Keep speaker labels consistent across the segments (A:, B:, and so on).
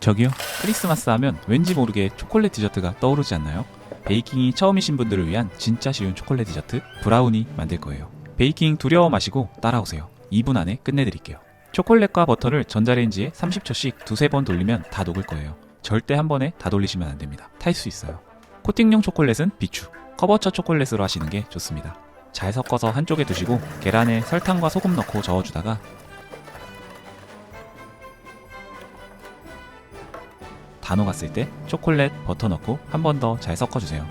A: 저기요 크리스마스 하면 왠지 모르게 초콜릿 디저트가 떠오르지 않나요? 베이킹이 처음이신 분들을 위한 진짜 쉬운 초콜릿 디저트 브라우니 만들 거예요. 베이킹 두려워 마시고 따라오세요. 2분 안에 끝내드릴게요. 초콜릿과 버터를 전자레인지에 30초씩 두세 번 돌리면 다 녹을 거예요. 절대 한 번에 다 돌리시면 안 됩니다. 탈 수 있어요. 코팅용 초콜릿은 비추 커버처 초콜릿으로 하시는 게 좋습니다 잘 섞어서 한쪽에 두시고 계란에 설탕과 소금 넣고 저어주다가 다 녹았을 때 초콜릿, 버터 넣고 한 번 더 잘 섞어주세요.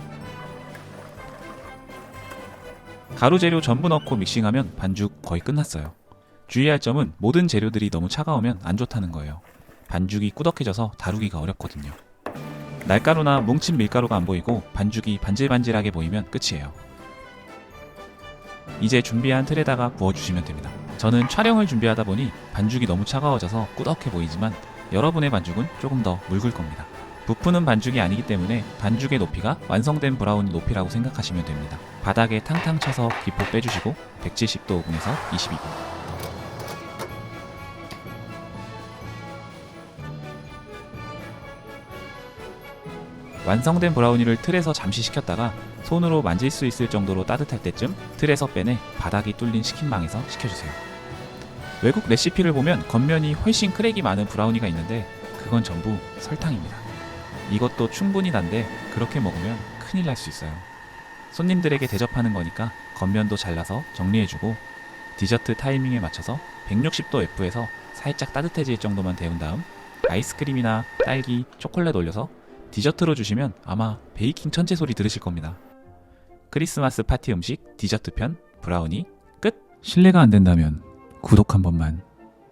A: 가루 재료 전부 넣고 믹싱하면 반죽 거의 끝났어요. 주의할 점은 모든 재료들이 너무 차가우면 안 좋다는 거예요. 반죽이 꾸덕해져서 다루기가 어렵거든요. 날가루나 뭉친 밀가루가 안 보이고 반죽이 반질반질하게 보이면 끝이에요. 이제 준비한 틀에다가 부어주시면 됩니다. 저는 촬영을 준비하다 보니 반죽이 너무 차가워져서 꾸덕해 보이지만 여러분의 반죽은 조금 더 묽을 겁니다. 부푸는 반죽이 아니기 때문에 반죽의 높이가 완성된 브라우니 높이라고 생각하시면 됩니다. 바닥에 탕탕 쳐서 기포 빼주시고 170도 오븐에서 22분. 완성된 브라우니를 틀에서 잠시 식혔다가 손으로 만질 수 있을 정도로 따뜻할 때쯤 틀에서 빼내 바닥이 뚫린 식힌망에서 식혀주세요. 외국 레시피를 보면 겉면이 훨씬 크랙이 많은 브라우니가 있는데 그건 전부 설탕입니다. 이것도 충분히 단데 그렇게 먹으면 큰일 날 수 있어요. 손님들에게 대접하는 거니까 겉면도 잘라서 정리해주고 디저트 타이밍에 맞춰서 160도 F에서 살짝 따뜻해질 정도만 데운 다음 아이스크림이나 딸기, 초콜릿 올려서 디저트로 주시면 아마 베이킹 천재 소리 들으실 겁니다. 크리스마스 파티 음식 디저트 편 브라우니 끝. 실례가 안 된다면 구독 한 번만